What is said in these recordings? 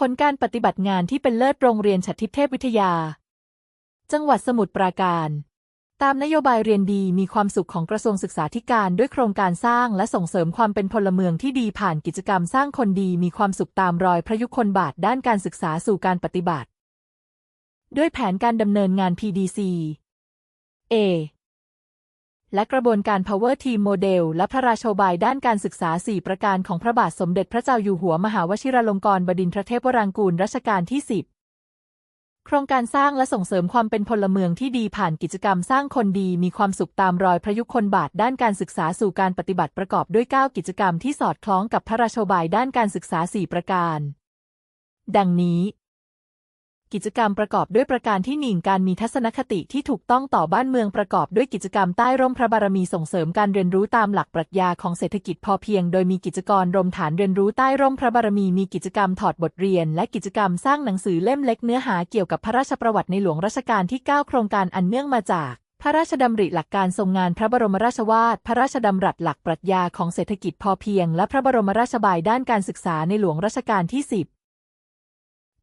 ผลการปฏิบัติงานที่เป็นเลิศโรงเรียนฉัตรทิพเทพวิทยา จังหวัดสมุทรปราการ ตามนโยบายเรียนดีมีความสุขของกระทรวงศึกษาธิการด้วยโครงการสร้างและส่งเสริมความเป็นพลเมืองที่ดีผ่านกิจกรรมสร้างคนดีมีความสุขตามรอยพระยุคลบาทด้านการศึกษาสู่การปฏิบัติ ด้วยแผนการดำเนินงาน PDC A และกระบวนการ Power Team Model และพระราชบายด้านการศึกษา 4 ประการของพระบาทสมเด็จพระเจ้าอยู่หัวมหาวชิรลงกรณ์บดินทรเทพวรางกูลรัชกาลที่ 10 โครงการสร้างและส่งเสริมความเป็นพลเมืองที่ดีผ่านกิจกรรมสร้างคนดีมีความสุขตามรอยพระยุคลบาทด้านการศึกษาสู่การปฏิบัติประกอบด้วย 9 กิจกรรมที่สอดคล้องกับพระราชบายด้านการศึกษา 4 ประการ ดังนี้ กิจกรรมประกอบด้วยประการที่หนึ่งการมีทัศนคติที่ถูกต้องต่อบ้านเมืองประกอบด้วยกิจกรรมใต้ร่มพระบารมีส่งเสริมการเรียนรู้ตามหลักปรัชญาของเศรษฐกิจพอเพียง โดยมีกิจกรรมฐานเรียนรู้ใต้ร่มพระบารมีมีกิจกรรมถอดบทเรียน และกิจกรรมสร้างหนังสือเล่มเล็กเนื้อหาเกี่ยวกับพระราชประวัติในหลวงรัชกาลที่ 9 โครงการอันเนื่องมาจากพระราชดำริหลักการทรงงานพระบรมราชวาท พระราชดำรัสหลักปรัชญาของเศรษฐกิจพอเพียง และพระบรมราชบายด้านการศึกษาในหลวงรัชกาลที่ 10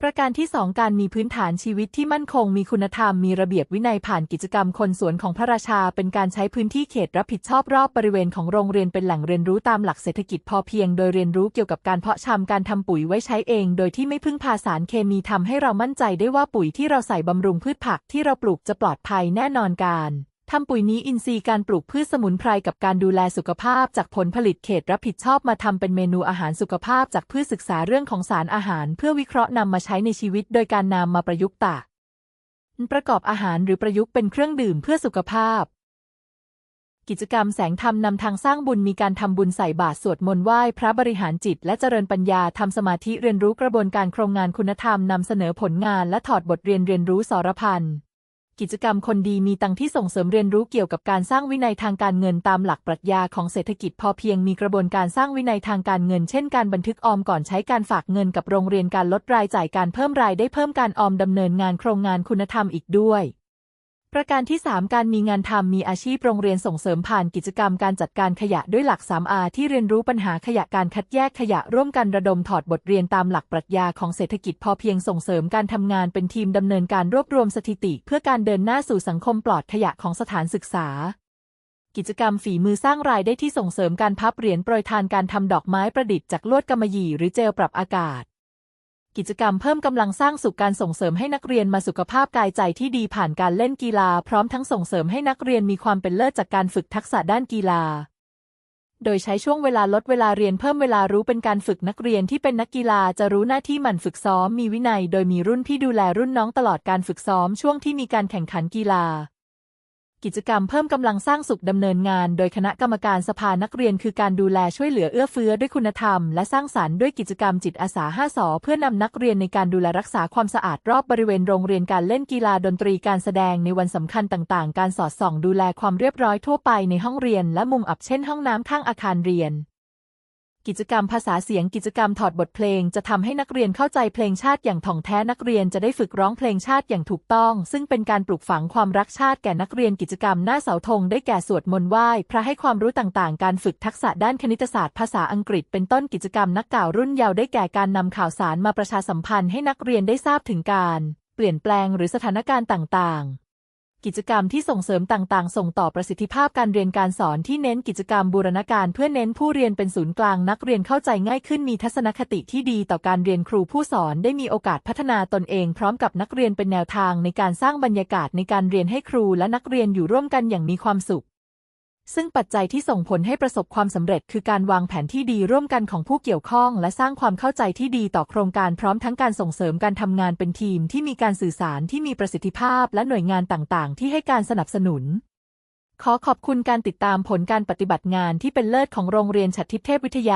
ประการที่ 2 การมีพื้นฐานชีวิตที่มั่นคงมีคุณธรรมมีระเบียบวินัยผ่านกิจกรรมคนสวนของพระราชา เป็นการใช้พื้นที่เขตรับผิดชอบรอบบริเวณของโรงเรียนเป็นแหล่งเรียนรู้ตามหลักเศรษฐกิจพอเพียง โดยเรียนรู้เกี่ยวกับการเพาะชำการทำปุ๋ยไว้ใช้เอง โดยที่ไม่พึ่งพาสารเคมีทำให้เรามั่นใจได้ว่าปุ๋ยที่เราใส่บำรุงพืชผักที่เราปลูกจะปลอดภัยแน่นอนการ ทำปุ๋ยนี้อินทรีย์การปลูกพืชสมุนไพรกับการดูแลสุขภาพจากผลผลิตเขตรับผิดชอบมาทำเป็นเมนูอาหารสุขภาพจากพืชศึกษาเรื่องของสารอาหาร เพื่อวิเคราะห์นำมาใช้ในชีวิต โดยการนำมาประยุกต์ตากประกอบอาหารหรือประยุกต์เป็นเครื่องดื่มเพื่อสุขภาพ กิจกรรมแสงธรรมนำทางสร้างบุญมีการทำบุญใส่บาตรสวดมนต์ไหว้พระบริหารจิต และเจริญปัญญาทำสมาธิเรียนรู้กระบวนการโครงงานคุณธรรมนำเสนอผลงานและถอดบทเรียนเรียนรู้สารพัน กิจกรรมคนดีมีตังที่ส่งเสริมเรียนรู้เกี่ยวกับการสร้างวินัยทางการเงินตามหลักปรัชญาของเศรษฐกิจพอเพียงมีกระบวนการสร้างวินัยทางการเงิน เช่นการบันทึกออมก่อนใช้การฝากเงินกับโรงเรียนการลดรายจ่ายการเพิ่มรายได้เพิ่มการออมดำเนินงานโครงงานคุณธรรมอีกด้วย ประการที่ 3 การมีงานทำมีอาชีพโรงเรียนส่งเสริมผ่านกิจกรรมการจัดการขยะด้วยหลัก 3R ที่เรียนรู้ปัญหาขยะการคัดแยกขยะร่วมกันระดมถอดบทเรียนตามหลักปรัชญาของเศรษฐกิจพอเพียงส่งเสริมการทำงานเป็นทีมดำเนินการรวบรวมสถิติ เพื่อการเดินหน้าสู่สังคมปลอดขยะของสถานศึกษา กิจกรรมฝีมือสร้างรายได้ที่ส่งเสริมการพับเหรียญโปรยทานการทำดอกไม้ประดิษฐ์จากลวดกำมะหยี่หรือเจลปรับอากาศ กิจกรรมเพิ่มกำลังสร้างสุขการส่งเสริมให้นักเรียนมาสุขภาพกายใจที่ดีผ่านการเล่นกีฬา พร้อมทั้งส่งเสริมให้นักเรียนมีความเป็นเลิศจากการฝึกทักษะด้านกีฬา โดยใช้ช่วงเวลาลดเวลาเรียนเพิ่มเวลารู้เป็นการฝึกนักเรียนที่เป็นนักกีฬาจะรู้หน้าที่หมั่นฝึกซ้อมมีวินัย โดยมีรุ่นพี่ดูแลรุ่นน้องตลอดการฝึกซ้อมช่วงที่มีการแข่งขันกีฬา กิจกรรมเพิ่มกำลังสร้างสุขดำเนินงาน โดยคณะกรรมการสภานักเรียนคือการดูแลช่วยเหลือเอื้อเฟื้อด้วยคุณธรรม และสร้างสารรค์ด้วยกิจกรรมจิตอาสา5สอเพื่อนำนักเรียนในการดูแลรักษาความสะอาดรอบบริเวณโรงเรียนการเล่นกีฬาดนตรีการแสดงในวันสำคัญต่างๆ การสอดส่องดูแลความเรียบร้อยทั่วไปในห้องเรียนและมุมอับเช่นห้องน้ำข้างอาคารเรียน กิจกรรมภาษาเสียงกิจกรรมถอดบทเพลง จะทำให้นักเรียนเข้าใจเพลงชาติอย่างถ่องแท้นักเรียนจะได้ฝึกร้องเพลงชาติอย่างถูกต้อง ซึ่งเป็นการปลูกฝังความรักชาติแก่นักเรียนกิจกรรมหน้าเสาธงได้แก่สวดมนต์ไหว้พระให้ความรู้ต่างๆ การฝึกทักษะด้านคณิตศาสตร์ภาษาอังกฤษ เป็นต้นกิจกรรมนักกล่าวรุ่นเยาว์ได้แก่การนำข่าวสารมาประชาสัมพันธ์ให้นักเรียนได้ทราบถึงการ เปลี่ยนแปลงหรือสถานการณ์ต่างๆ กิจกรรมที่ส่งเสริมต่างๆ ส่งต่อประสิทธิภาพการเรียนการสอนที่เน้นกิจกรรมบูรณาการเพื่อเน้นผู้เรียนเป็นศูนย์กลางนักเรียนเข้าใจง่ายขึ้นมีทัศนคติที่ดีต่อการเรียนครูผู้สอนได้มีโอกาสพัฒนาตนเองพร้อมกับนักเรียนเป็นแนวทางในการสร้างบรรยากาศในการเรียนให้ครูและนักเรียนอยู่ร่วมกันอย่างมีความสุข ซึ่งปัจจัยที่ส่งผลให้ประสบความสำเร็จคือการวางแผนที่ดีร่วมกันของผู้เกี่ยวข้อง และสร้างความเข้าใจที่ดีต่อโครงการพร้อมทั้งการส่งเสริมการทำงานเป็นทีมที่มีการสื่อสารที่มีประสิทธิภาพ และหน่วยงานต่างๆ ที่ให้การสนับสนุน ขอขอบคุณการติดตามผลการปฏิบัติงานที่เป็นเลิศของโรงเรียนฉัตรทิพย์เทพวิทยา